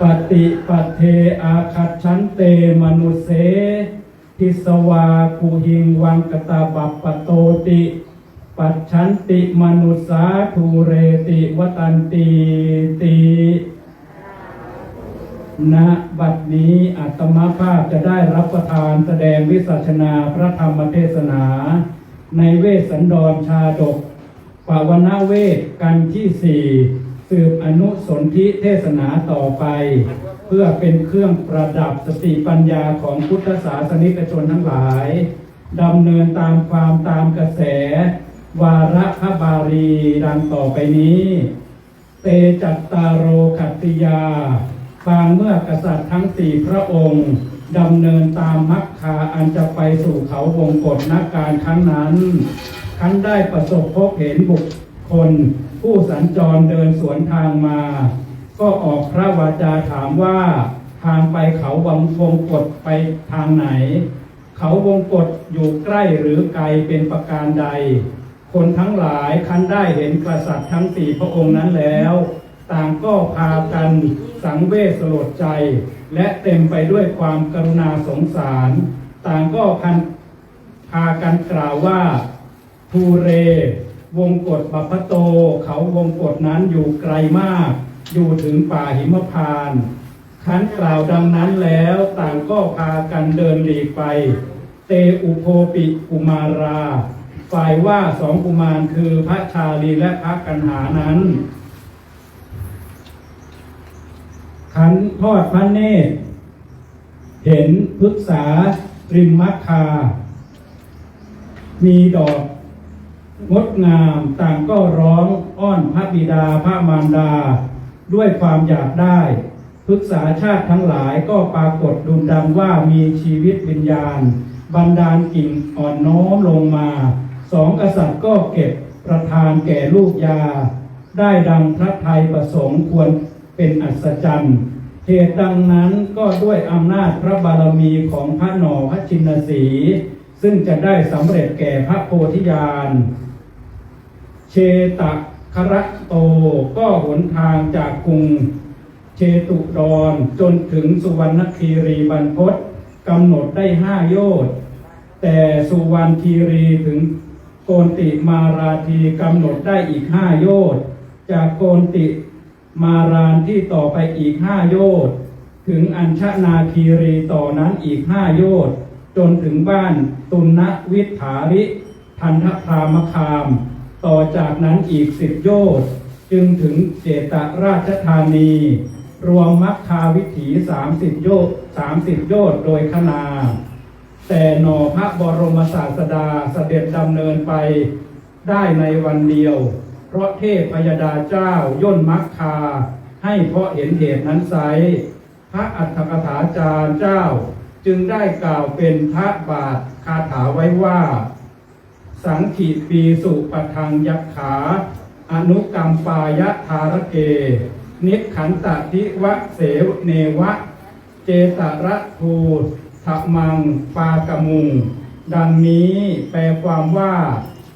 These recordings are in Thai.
ปฏิปเทอาคัตชันเตมนุเสทิสวาภูหิงวังกตาบัปปโตติ ปัจฉันติมนุสาทูเรติวตันติติณบัดนี้อัตมาภาพจะได้รับประทานแสดงวิสัชนาพระธรรมเทศนา ในเวสสันดรชาดกปวนาเวทกันที่สี่ สืบอนุสนธิเทศนาต่อไป เพื่อเป็นเครื่องประดับสติปัญญาของพุทธศาสนิกชนทั้งหลายดำเนินตามความตามกระแส วาระพระบาลีดังต่อไปนี้ เตจัตตารโรขัตติยาบางเมื่อกษัตริย์ทั้งสี่พระองค์ดำเนินตามมัคคาอันจะไปสู่เขาวงกฏนักการครั้งนั้น ครั้นได้ประสบพบเห็นบุค คลผู้สัญจรเดินสวนทางมา ก็ออกพระวาจาถามว่าทางไปเขาวังวงกฏไปทางไหน เขาวงกฏอยู่ใกล้หรือไกลเป็นประการใด คนทั้งหลายคันได้เห็นกษัตริย์ทั้งสี่พระองค์นั้นแล้ว ต่างก็พากันสังเวชสลดใจ และเต็มไปด้วยความกรุณาสงสาร ต่างก็พันพากันกล่าวว่า ทูเร วงกฏบัพโต เขาวงกฏนั้นอยู่ไกลมาก อยู่ถึงป่าหิมพานขันกล่าวดังนั้นแล้วต่างก็พากันเดินหลีกไป เตอุโพปิกุมารา ฝ่ายว่าสองกุมารคือพระชาลีและพระกันหานั้น ขันทอดพระเนตร เห็นพฤกษาริมมัคคา มีดอก งดงามต่างก็ร้องอ้อนพระบิดาพระมารดา ด้วยความอยากได้พฤกษาชาติทั้งหลายก็ปรากฏดุมดังว่ามีชีวิตวิญญาณบันดาลกิ่งอ่อนน้อมลงมา สองกษัตริย์ก็เก็บประทานแก่ลูกยา ได้ดังพระไทยประสงค์ควรเป็นอัศจรรย์เหตุดังนั้นก็ด้วยอำนาจพระบารมีของพระหนอพระชินสี ซึ่งจะได้สำเร็จแก่พระโพธิญาณ เชตะครโตก็หนทางจากกรุงเชตุดรจนถึงสุวรรณคีรีบรรพตกำหนดได้ห้าโยชน์แต่สุวรรณคีรีถึงโกนติมาราทีกำหนดได้อีกห้าโยชน์จากโกนติมารานที่ต่อไปอีกห้าโยชน์ถึงอัญชนาคีรีต่อนั้นอีกห้าโยชน์ จนถึงบ้านตุนนวิถาริทันทพรามคาม ต่อจากนั้นอีกสิบโยชน์จึงถึงเจตราชธานี รวมมัคคาวิถีสามสิบโยชน์สามสิบโยชน์โดยขนา แต่หนอพระบรมศาสดาเสด็จดำเนินไปได้ในวันเดียว เพราะเทพพยดาเจ้าย่นมัคคา ให้เพราะเห็นเหตุนั้นไซพระอัฏฐกถาจารย์เจ้า จึงได้กล่าวเป็นพระบาทคาถาไว้ว่า สังขีปีสุปทังยักขา อนุกรรมปายะธารเก นิขันตทิวะเสวเนวะ เจตระทูทะมังปากมุง ดังนี้แปลความว่า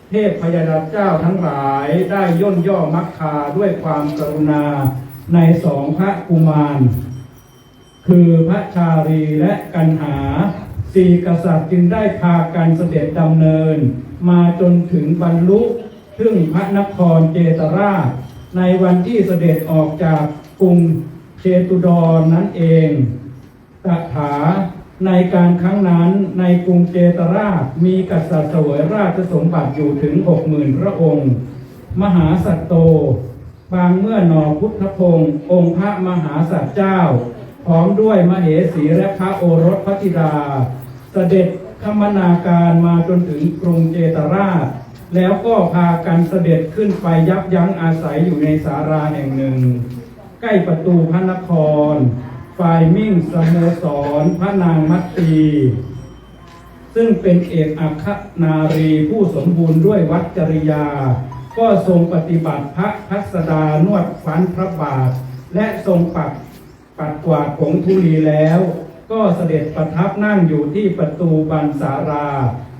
เทพพยดาเจ้าทั้งหลายได้ย่นย่อมักคาด้วยความกรุณาในสองพระกุมาร คือพระชาลีและกันหาสี่กษัตริย์จึงได้พากันเสด็จดำเนิน มาจนถึงบรรลุถึงพระนครเจตราช ในวันที่เสด็จออกจากกรุงเชตุดรนั้นเองตถาในการครั้งนั้นในกรุงเจตราชมีกษัตริย์เสวยราชสมบัติอยู่ถึงหกหมื่นพระองค์ มหาสัตโต บางเมื่อหนอพุทธพงศ์องค์พระมหาสัตว์เจ้า พร้อมด้วยมเหสีและพระโอรสพระธิดาเสด็จคมนาการมาจนถึงกรุงเจตราช แล้วก็พากันเสด็จขึ้นไปยับยั้งอาศัยอยู่ในสาราแห่งหนึ่ง ใกล้ประตูพระนคร ฝ่ายมิ่งสโมสรพระนางมัตตีซึ่งเป็นเอกอัครนารีผู้สมบูรณ์ด้วยวัจริยา ก็ทรงปฏิบัติพระพัสดานวดฟันพระบาท และทรงปัด ปัดกวาดผงธุลีแล้ว ก็เสด็จประทับนั่งอยู่ที่ประตูบันสารา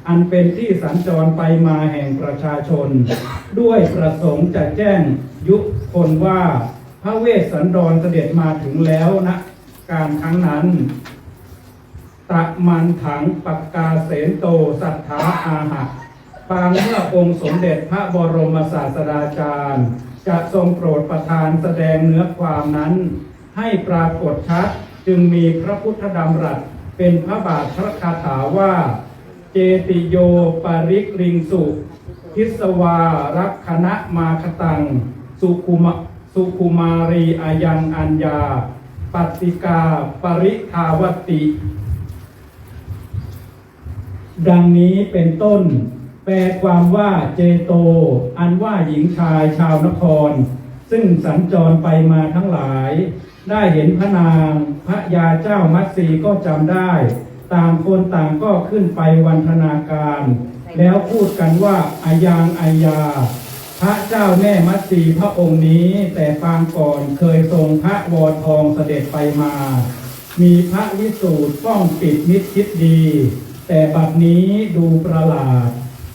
อันเป็นที่สัญจรไปมาแห่งประชาชน ด้วยประสงค์จะแจ้งยุคนว่าพระเวสสันดรเสด็จมาถึงแล้วนะการครั้งนั้น ตะมันถังปักกาเสนโตสัทธาอาหะปางเมื่อองค์สมเด็จพระบรมศาสดาจารย์ จะทรงโปรดประทานแสดงเนื้อความนั้น ให้ปรากฏชัดจึงมีพระพุทธดำรัสเป็นพระบาทพระคาถาว่า เจติโยปาริกลิงสุทิสวารักคณะมาคตัง สุคุมสุคุมารีอายังอัญญา ปัตติกาปริทาวติ ดังนี้เป็นต้น แปลความว่าเจโต อันว่าหญิงชายชาวนคร ซึ่งสัญจรไปมาทั้งหลาย ได้เห็นพระนางพระยาเจ้ามัตสีก็จำได้ ต่างคนต่างก็ขึ้นไปวันธนาการ แล้วพูดกันว่าอายังอายาพระเจ้าแม่มัตสีพระองค์นี้ แต่ปางก่อนเคยทรงพระวรทองเสด็จไปมา มีพระวิสูตรป้องปิดมิดชิดดี แต่บัดนี้ดูประหลาด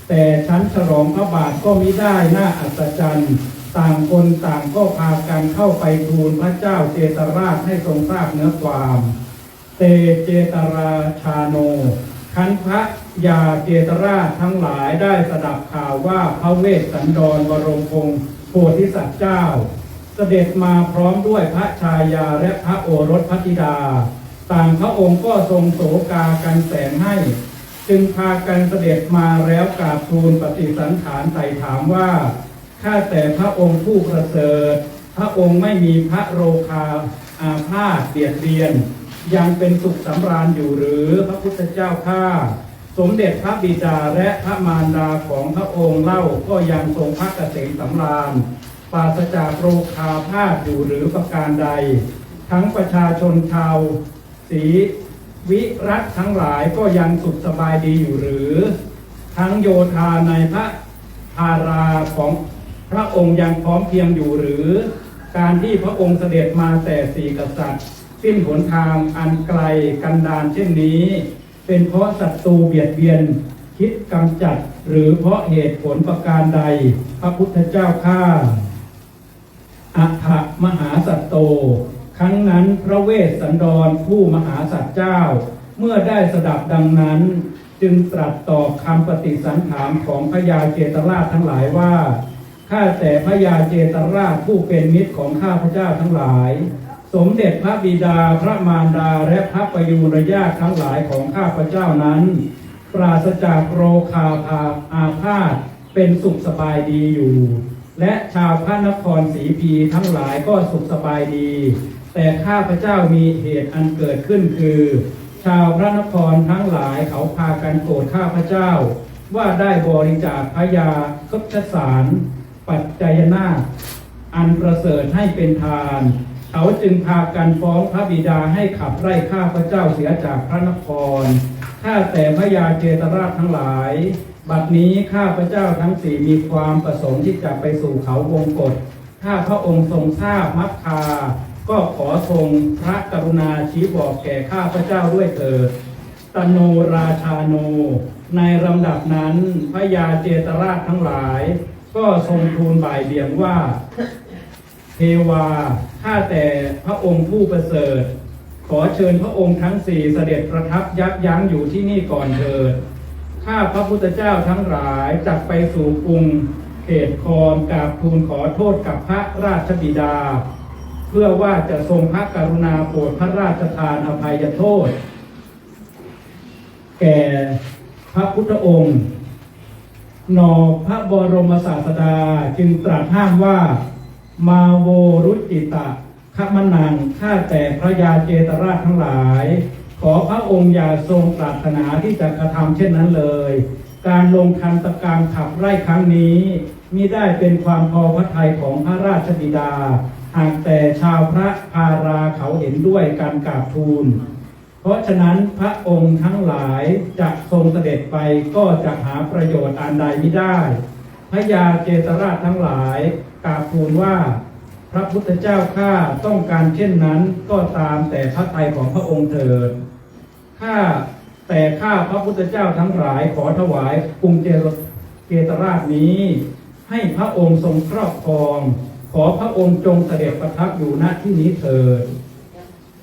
แต่ชั้นฉลองพระบาทก็มิได้น่าอัศจรรย์ ต่างคนต่างก็พากันเข้าไปทูลพระเจ้าเจตราชให้ทรงทราบเนื้อความ เตเจตราชาโนคันพระยาเจตราชทั้งหลายได้สดับข่าวว่าพระเวสสันดรวรงคงโพธิสัตว์เจ้า เสด็จมาพร้อมด้วยพระชายาและพระโอรสพระธิดา ต่างพระองค์ก็ทรงโศกากันแสนให้ จึงพากันเสด็จมาแล้วกราบทูลปฏิสันฐานไต่ถามว่า ข้าแต่พระองค์ผู้ประเสริฐ พระองค์ไม่มีพระโรคาอาพาธเบียดเบียน ยังเป็นสุขสำราญอยู่หรือพระพุทธเจ้าข้าสมเด็จพระบิดาและพระมารดาของพระองค์เล่าก็ยังทรงพระเกษมสำราญปราศจากโรคาพาธอยู่หรือประการใด ทั้งประชาชนชาวศีวิรัตทั้งหลายก็ยังสุขสบายดีอยู่หรือ ทั้งโยธาในพระธาราของ พระองค์ยังพร้อมเพียงอยู่หรือ การที่พระองค์เสด็จมาแต่สี่กษัตริย์ สิ้นหนทางอันไกลกันดานเช่นนี้ เป็นเพราะศัตรูเบียดเบียนคิดกำจัดหรือเพราะเหตุผลประการใด พระพุทธเจ้าข้าอัฐมหาสัตโต ครั้งนั้นพระเวสสันดรผู้มหาสัตว์เจ้า เมื่อได้สดับดังนั้น จึงตรัสตอบคำปฏิสันถามของพญาเจตราชทั้งหลายว่า ข้าแต่พญาเจตราชผู้เป็นมิตรของข้าพเจ้าทั้งหลาย สมเด็จพระบิดาพระมารดาและพระประยุรญาติทั้งหลายของข้าพเจ้านั้น ปราศจากโรคาพาอาพาธเป็นสุขสบายดีอยู่ และชาวพระนครศรีพีทั้งหลายก็สุขสบายดี แต่ข้าพเจ้ามีเหตุอันเกิดขึ้นคือ ชาวพระนครทั้งหลายเขาพากันโกรธข้าพเจ้า ว่าได้บริจาคพยาคชสาร ปัจจยนาคอันประเสริฐให้เป็นทาน เขาจึงพากันฟ้องพระบิดาให้ขับไล่ข้าพระเจ้าเสียจากพระนคร ข้าแต่พระยาเจตราชทั้งหลาย บัดนี้ข้าพระเจ้าทั้งสี่มีความประสงค์ที่จะไปสู่เขาวงกฏถ้าพระองค์ทรงทราบมักคา ก็ขอทรงพระกรุณาชี้บอกแก่ข้าพระเจ้าด้วยเถิดตโนราชาโน ในลำดับนั้นพระยาเจตราชทั้งหลาย ก็ทรงทูลบ่ายเบี่ยงว่า เทวาข้าแต่พระองค์ผู้ประเสริฐ ขอเชิญพระองค์ทั้งสี่เสด็จประทับยับยั้งอยู่ที่นี่ก่อนเถิดข้าพระพุทธเจ้าทั้งหลายจักไปสู่กรุงเขตคอนกราบทูลขอโทษกับพระราชบิดา เพื่อว่าจะทรงพระกรุณาโปรดพระราชทานอภัยโทษ แก่พระพุทธองค์ นอพระบรมศาสดาจึงตรัสห้ามว่า มาโวรุจิตะขมนังข้าแต่พระยาเจตราชทั้งหลาย ขอพระองค์อย่าทรงปรารถนาที่จะกระทำเช่นนั้นเลย การลงทันตกรรมขับไล่ครั้งนี้มิได้เป็นความพอพระทัยของพระราชบิดา หากแต่ชาวพระพาราเขาเห็นด้วยการกราบทูล เพราะฉะนั้นพระองค์ทั้งหลายจะทรงเสด็จไปก็จะหาประโยชน์อันใดไม่ได้ พระยาเจตราชทั้งหลายกราบทูลว่า พระพุทธเจ้าข้าต้องการเช่นนั้นก็ตามแต่พระทัยของพระองค์เถิดข้าแต่ข้าพระพุทธเจ้าทั้งหลายขอถวายกรุงเจเจตราชนี้ ให้พระองค์ทรงครอบครอง ขอพระองค์จงเสด็จประทับอยู่ณที่นี้เถิด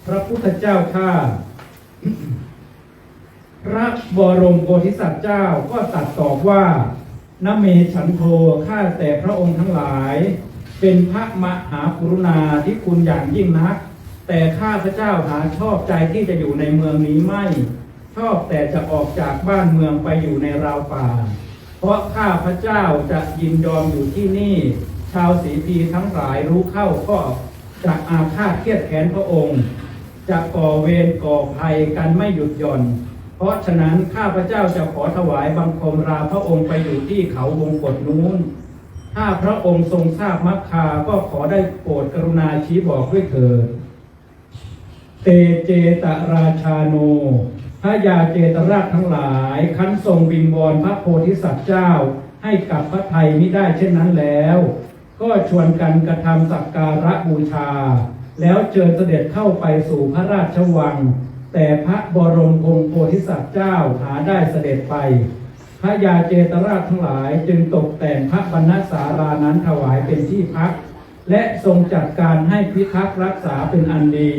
พระพุทธเจ้าข้า พระบรมโพธิสัตว์เจ้าก็ตรัสตอบว่านเมฉันโทข้าแต่พระองค์ทั้งหลาย เป็นพระมหากรุณาที่คุณอย่างยิ่งนัก แต่ข้าพระเจ้าหาชอบใจที่จะอยู่ในเมืองนี้ไม่ ชอบแต่จะออกจากบ้านเมืองไปอยู่ในราวป่า เพราะข้าพระเจ้าจะยินยอมอยู่ที่นี่ ชาวสีพีทั้งหลายรู้เข้าก็จะอาฆาตเครียดแค้นพระองค์ จะก่อเวรก่อภัยกันไม่หยุดหย่อน เพราะฉะนั้นข้าพระเจ้าจะขอถวายบังคมลาพระองค์ไปอยู่ที่เขาวงกฏนู้น ถ้าพระองค์ทรงทราบมักคาก็ขอได้โปรดกรุณาชี้บอกด้วยเถิดเตเจตราชาโนพระยาเจตราชทั้งหลายคันทรงวิงวอนพระโพธิสัตว์เจ้า ให้กลับพระไทยมิได้เช่นนั้นแล้ว ก็ชวนกันกระทำสักการะบูชา แล้วเชิญเสด็จเข้าไปสู่พระราชวัง แต่พระบรมคงโพธิสัตว์เจ้าหาได้เสด็จไป พระยาเจตราชทั้งหลายจึงตกแต่งพระบรรณศาลานั้นถวายเป็นที่พัก และทรงจัดการให้พิทักษ์รักษาเป็นอันดี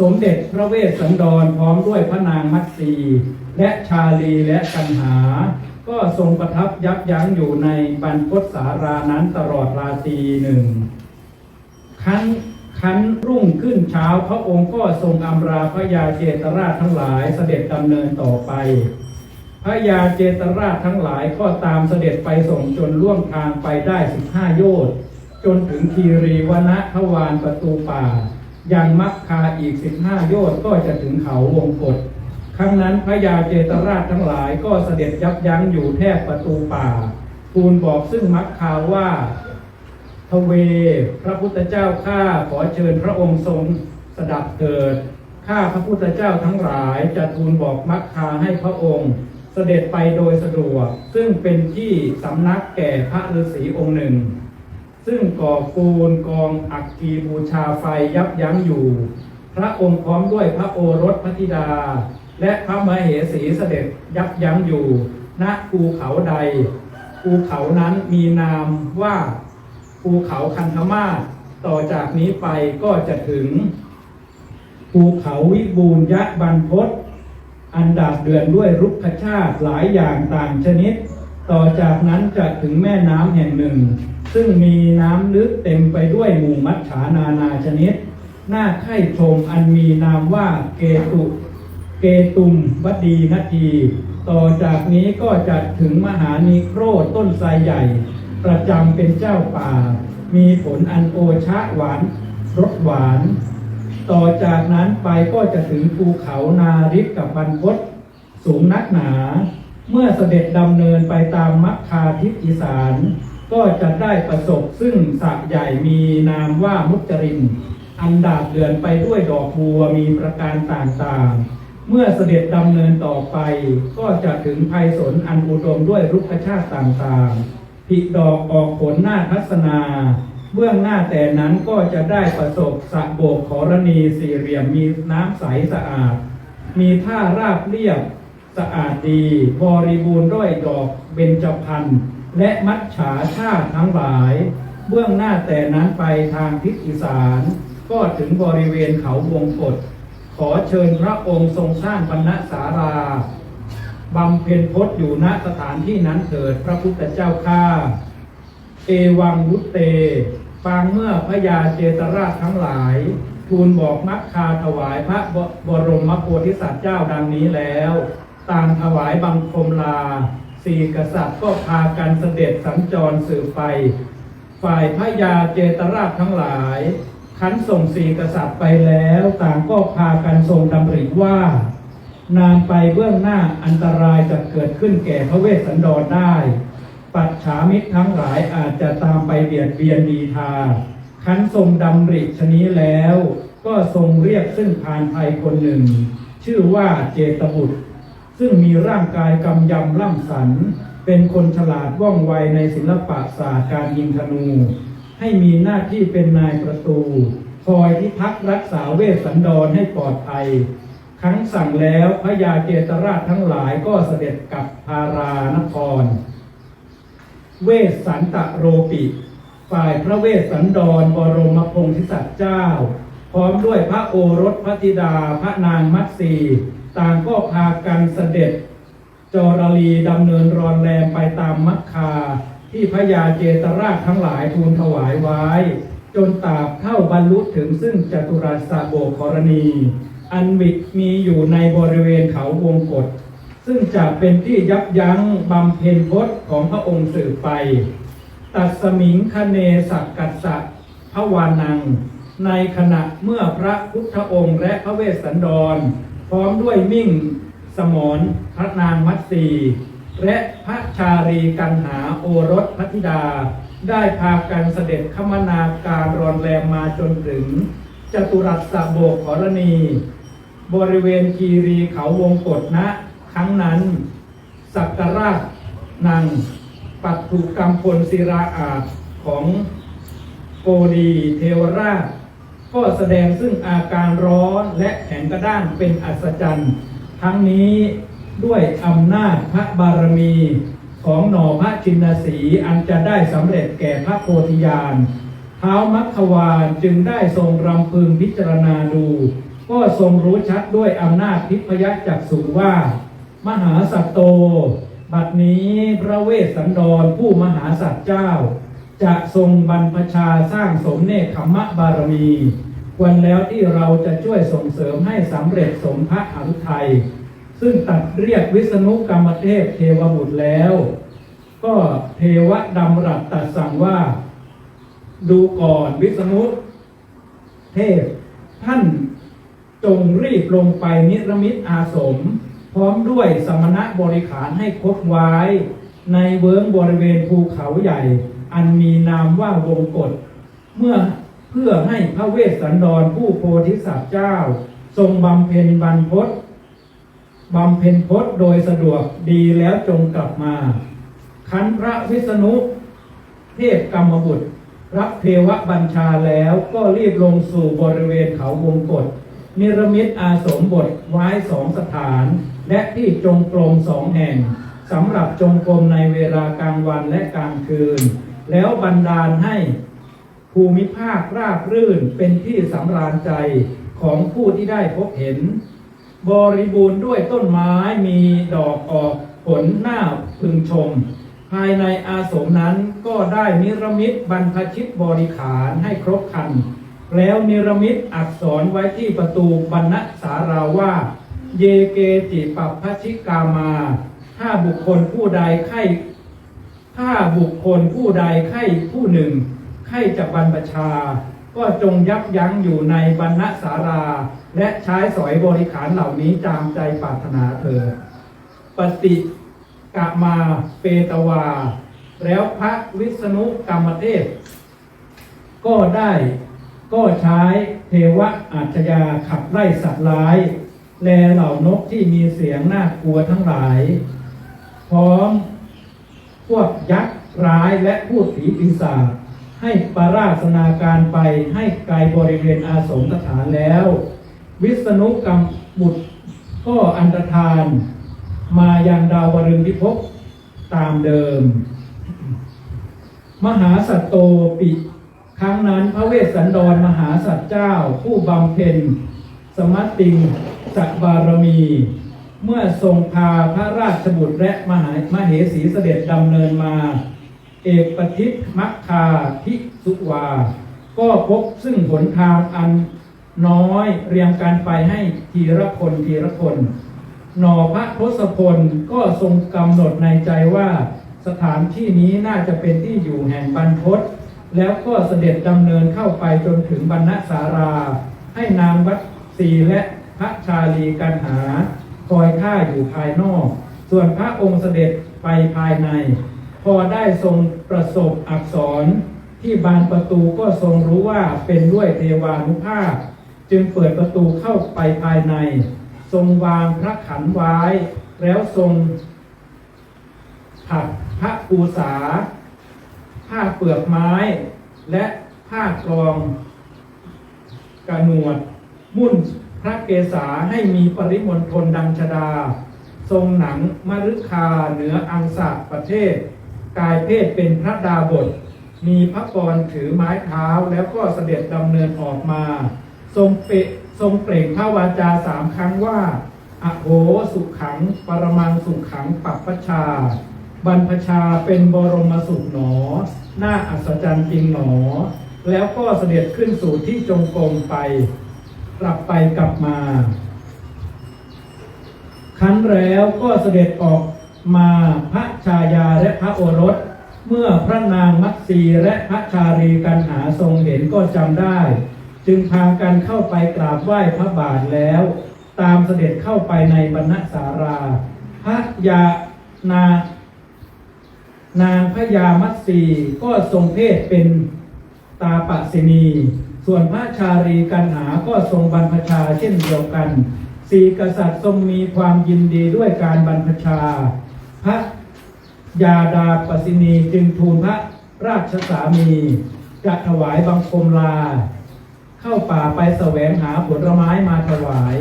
สมเด็จพระเวสสันดรพร้อมด้วยพระนางมัตสีและชาลีและกันหา ก็ทรงประทับยับยั้งอยู่ในบรรพตสารานั้นตลอดราตรีหนึ่งคัน คันรุ่งขึ้นเช้าพระองค์ก็ทรงอำลาพระยาเจตราชทั้งหลายเสด็จดำเนินต่อไป พระยาเจตราชทั้งหลายก็ตามเสด็จไปส่งจนล่วงทางไปได้สิบห้าโยชน์จนถึงคีรีวนะทวารประตูป่า ยังมักคาอีกสิบห้าโยชน์ก็จะถึงเขาวงกฏครั้งนั้นพระยาเจตราชทั้งหลายก็เสด็จยับยั้งอยู่แทบประตูป่าทูลบอกซึ่งมักคาว่า ทเว พระพุทธเจ้าข้าขอเชิญพระองค์ทรงสดับเถิด ข้าพระพุทธเจ้าทั้งหลายจะทูลบอกมักคาให้พระองค์ เสด็จไปโดยสะดวก ซึ่งเป็นที่สำนักแก่พระฤาษีองค์หนึ่ง ซึ่งก่อปูนกองอักกีบูชาไฟยับยั้งอยู่ พระองค์พร้อมด้วยพระโอรสพระธิดา และพระมเหสีเสด็จยับยั้งอยู่ ณภูเขาใด ภูเขานั้นมีนามว่า ภูเขาคันธมาศต่อจากนี้ไปก็จะถึง ภูเขาวิบูลยะบรรพตอันดาบเดือนด้วยรุกขชาติหลายอย่างต่างชนิด ต่อจากนั้นจะถึงแม่น้ำแห่งหนึ่ง ซึ่งมีน้ำลึกเต็มไปด้วยหมู่มัจฉานานาชนิด หน้าไข่ชมอันมีนามว่าเกตุเกตุมวดีนาที ต่อจากนี้ก็จะถึงมหานิโครต้นไทรใหญ่ ประจำเป็นเจ้าป่า มีผลอันโอชะหวานรสหวาน ต่อจากนั้นไปก็จะถึงภูเขานาริกกับบรรพตสูงนักหนา เมื่อเสด็จดำเนินไปตามมัคคาทิศอีสาน ก็จะได้ประสบซึ่งสระใหญ่มีนามว่ามุจริน อันดาบเดือนไปด้วยดอกบัวมีประการต่างๆเมื่อเสด็จดำเนินต่อไปก็จะถึงภัยสนอันอุดมด้วยรุกขชาติต่างๆ ผิดอกออกผลหน้าทัศนา เบื้องหน้าแต่นั้นก็จะได้ประสบสะโบกขรณีสี่เหลี่ยมมีน้ำใสสะอาด มีท่าราบเรียบสะอาดดีบริบูรณ์ด้วยดอกเบญจพรรณและมัจฉาชาติทั้งหลาย เบื้องหน้าแต่นั้นไปทางทิศอีสาน ก็ถึงบริเวณเขาวงกฏขอเชิญพระองค์ทรงสร้างบรรณศาลา บำเพ็ญพจน์อยู่ณสถานที่นั้นเถิดพระพุทธเจ้าข้าเอวังวุตเต ปางเมื่อพระยาเจตราชทั้งหลาย ทูลบอกมักคาถวายพระบบรมโพธิสัตว์เจ้าดังนี้แล้ว ต่างถวายบังคมลา สี่กษัตริย์ก็พากันเสด็จสัญจรสืบไป ฝ่ายพระยาเจตราชทั้งหลายขันส่งสี่กษัตริย์ไปแล้ว ต่างก็พากันทรงดำริว่า นานไปเบื้องหน้าอันตรายจะเกิดขึ้นแก่พระเวสสันดรได้ ปัจฉามิตรทั้งหลายอาจจะตามไปเบียดเบียนดีทาคันทรงดำริชนี้แล้ว ก็ทรงเรียกซึ่งพานไทยคนหนึ่ง ชื่อว่าเจตบุตร ซึ่งมีร่างกายกำยำล่ำสัน เป็นคนฉลาดว่องไวในศิลปะศาสตร์การยิงธนู ให้มีหน้าที่เป็นนายประตู คอยที่พักรักษาเวสสันดรให้ปลอดภัย ครั้งสั่งแล้วพระยาเจตราชทั้งหลายก็เสด็จกลับพารานคร เวสสันตะโรปิ ฝ่ายพระเวสสันดรบรมพงศิสัตว์เจ้า พร้อมด้วยพระโอรสพระธิดาพระนางมัตสีต่างก็พากันเสด็จ จรลีดำเนินรอนแรมไปตามมัคคา ที่พระยาเจตราชทั้งหลายทูลถวายไว้ จนตราบเท่าบรรลุถึงซึ่งจตุรัสสะโบกรณี อันมิมีอยู่ในบริเวณเขาวงกฏซึ่งจะเป็นที่ยับยั้งบำเพ็ญพจน์ของพระองค์สืบไป ตัดสมิงคเนสักกัสสะพระวานัง ในขณะเมื่อพระพุทธองค์และพระเวสสันดร พร้อมด้วยมิ่งสมรพระนางมัตสีและพระชารีกันหาโอรสพระธิดา ได้พากันเสด็จขมนาการรอนแรมมาจนถึง จตุรัสสะโบกขรณี บริเวณคีรีเขาวงกฏณครั้งนั้น สักการะนางปัตถุกรรมพลศิราอาจของโกดีเทวราช ก็แสดงซึ่งอาการร้อนและแข็งกระด้างเป็นอัศจรรย์ ทั้งนี้ด้วยอำนาจพระบารมีของหน่อพระชินสีอันจะได้สำเร็จแก่พระโพธิญาณเท้ามัคควานจึงได้ทรงรำพึงพิจารณาดู ก็ทรงรู้ชัดด้วยอำนาจทิพยักจักษุว่า มหาสัตโต บัดนี้พระเวสสันดรผู้มหาสัตว์เจ้า จะทรงบรรพชาสร้างสมเนคขมะบารมีควรแล้วที่เราจะช่วยส่งเสริมให้สำเร็จสมพระอรุทัยซึ่งตัดเรียกวิษณุกรรมเทพเทวบุตรแล้ว ก็เทวดำรัสตัดสั่งว่า ดูก่อนวิษณุเทพ ท่าน จงรีบลงไปนิรมิตอาสม พร้อมด้วยสมณะบริขารให้ครบไว้ ในเวิ้งบริเวณภูเขาใหญ่ อันมีนามว่าวงกฏเมื่อเพื่อให้พระเวสสันดรผู้โพธิสัตว์เจ้า ทรงบำเพ็ญบรรพตบำเพ็ญพจน์โดยสะดวกดีแล้วจงกลับมาขันพระวิษณุเทพกรรมบุตรรับเทวบัญชาแล้วก็รีบลงสู่บริเวณเขาวงกฏ นิรมิตอาสมบทไว้สองสถาน และที่จงกรมสองแห่งสำหรับจงกรมในเวลากลางวันและกลางคืน แล้วบันดาลให้ภูมิภาคราบรื่นเป็นที่สำราญใจของผู้ที่ได้พบเห็น บริบูรณ์ด้วยต้นไม้มีดอกออกผลหน้าพึงชม ภายในอาสมนั้นก็ได้นิรมิตบรรพชิตบริขารให้ครบคัน แล้วนิรมิตอักษรไว้ที่ประตูบรรณสาราว่า เยเกจิปัปพชิกามา ถ้าบุคคลผู้ใดไข้ถ้าบุคคลผู้ใดไข้ผู้หนึ่งไข้จะบรรพชา ก็จงยับยั้งอยู่ในบรรณสารา และใช้สอยบริขารเหล่านี้ตามใจปรารถนาเถิดปฏิกะมาเปตวา แล้วพระวิษณุกรรมเทพก็ได้ ก็ใช้เทวะอาชญาขับไล่สัตว์ร้าย แลเหล่านกที่มีเสียงน่ากลัวทั้งหลาย พร้อมพวกยักษ์ร้ายและพูดผีปีศาจให้ปาราสนาการไปให้ไกลบริเวณอาสมสถานแล้ว วิษณุกรรมบุตรก็อันตรธาน มายังดาววรึงพิภพตามเดิม มหาสัตโตปิ ครั้งนั้นพระเวสสันดรมหาสัตว์เจ้า ผู้บำเพ็ญสมัติงสักบารมี เมื่อทรงพาพระราชบุตรและมหามเหสีเสด็จดำเนินมา เอกปทิตมัคคาพิสุวา ก็พบซึ่งหนทางอันน้อยเรียงกันไปให้ทีละคนทีละคน หนอพระทศพลก็ทรงกำหนดในใจว่าสถานที่นี้น่าจะเป็นที่อยู่แห่งบรรพต แล้วก็เสด็จดำเนินเข้าไปจนถึงบรรณสารา ให้นางวัดสีและพระชาลีกันหา คอยท่าอยู่ภายนอก ส่วนพระองค์เสด็จไปภายใน พอได้ทรงประสบอักษร ที่บานประตูก็ทรงรู้ว่าเป็นด้วยเทวานุภาพ จึงเปิดประตูเข้าไปภายใน ทรงวางพระขันไว้ แล้วทรงถักพระปูษา ผ้าเปลือกไม้ และผ้ากรองกระหนวด มุ่นพระเกศาให้มีปริมณฑลดังชดา ทรงหนังมฤคาเหนืออังสะประเทศ กายเพศเป็นพระดาบท มีพระกรถือไม้เท้าแล้วก็เสด็จดำเนินออกมา ทรงเปะทรงเปล่งพระวาจาสามครั้งว่า อโหสุขขัง ปรมังสุขังปัปปชา บรรพชาเป็นบรมสุขหนอน่าอัศจรรย์จริงหนอ แล้วก็เสด็จขึ้นสู่ที่จงกรมไป กลับไปกลับมา ครั้นแล้วก็เสด็จออกมาพระชายาและพระโอรส เมื่อพระนางมัตสีและพระชารีกันหาทรงเห็นก็จำได้ จึงพากันเข้าไปกราบไหว้พระบาทแล้ว ตามเสด็จเข้าไปในบรรณสาราพระยานา นางพญามัตสีก็ทรงเพศเป็นตาปัสินี ส่วนพระชารีกันหาก็ทรงบรรพชาเช่นเดียวกัน สี่กษัตริย์ทรงมีความยินดีด้วยการบรรพชา พระยาดาปสินีจึงทูลพระราชสามีจะถวายบังคมลา เข้าป่าไปแสวงหาผลไม้มาถวาย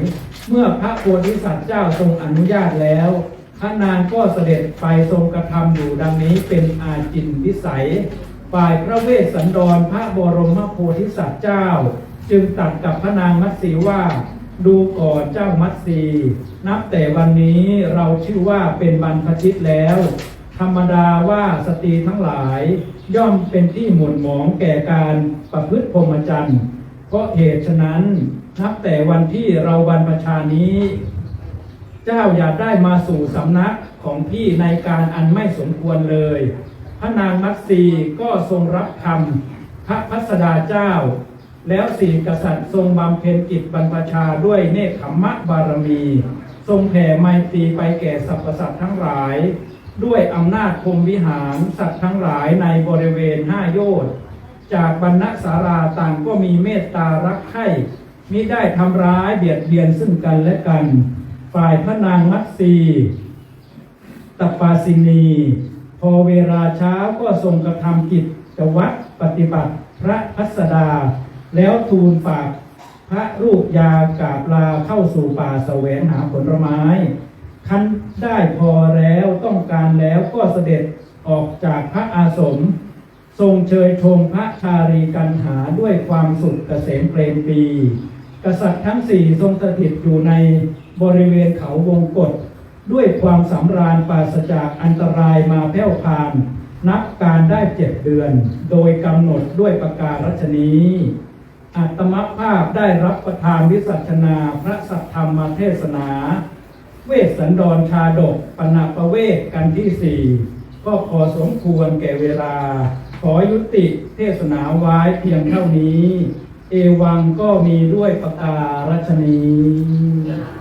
เมื่อพระโพธิสัตว์เจ้าทรงอนุญาตแล้ว พระนางก็เสด็จไปทรงกระทำอยู่ดังนี้เป็นอาจินวิสัย ฝ่ายพระเวสสันดรพระบรมโพธิสัตว์เจ้า จึงตัดกับพระนางมัตสีว่า ดูก่อนเจ้ามัตสีนับแต่วันนี้เราชื่อว่าเป็นบรรพชิตแล้ว ธรรมดาว่าสตรีทั้งหลาย ย่อมเป็นที่หม่นหมองแก่การประพฤติพรหมจรรย์เพราะเหตุฉะนั้นนับแต่วันที่เราบรรพชานี้ เจ้าอย่าได้มาสู่สำนักของพี่ในการอันไม่สมควรเลย พระนางมัตสีก็ทรงรับคำพระพัสดาเจ้า แล้วสี่กษัตริย์ทรงบำเพ็ญกิจบรรพชาด้วยเนคขมมะบารมี ทรงแผ่ไมตรีไปแก่สรรพสัตว์ทั้งหลาย ด้วยอำนาจพรหมวิหารสัตว์ทั้งหลายในบริเวณห้าโยชน์จากบรรณสาราต่างก็มีเมตตารักใคร่มิได้ทำร้ายเบียดเบียนซึ่งกันและกัน ฝ่ายพระนางมัตสีตปาสินี พอเวลาเช้าก็ทรงกระทำกิจจวัตรปฏิบัติพระพัสดา แล้วทูลฝากพระรูปยากราบลาเข้าสู่ป่าแสวงหาผลไม้คันได้พอแล้วต้องการแล้วก็เสด็จออกจากพระอาสม ทรงเชยชมพระชารีกันหาด้วยความสุขเกษมเปรมปี กษัตริย์ทั้งสี่ทรงสถิตอยู่ใน บริเวณเขาวงกฏด้วยความสำราญปราศจากอันตรายมาแผ่วพาน นับการได้เจ็ดเดือน โดยกำหนดด้วยประการฉนี้ อัตมภาพได้รับประทานวิสัชนาพระสัทธรรมเทศนา เวสสันดรชาดกปนาประเวศกันที่สี่ก็พอสมควรแก่เวลา ขอยุติเทศนาไว้เพียงเท่านี้ เอวังก็มีด้วยประการฉนี้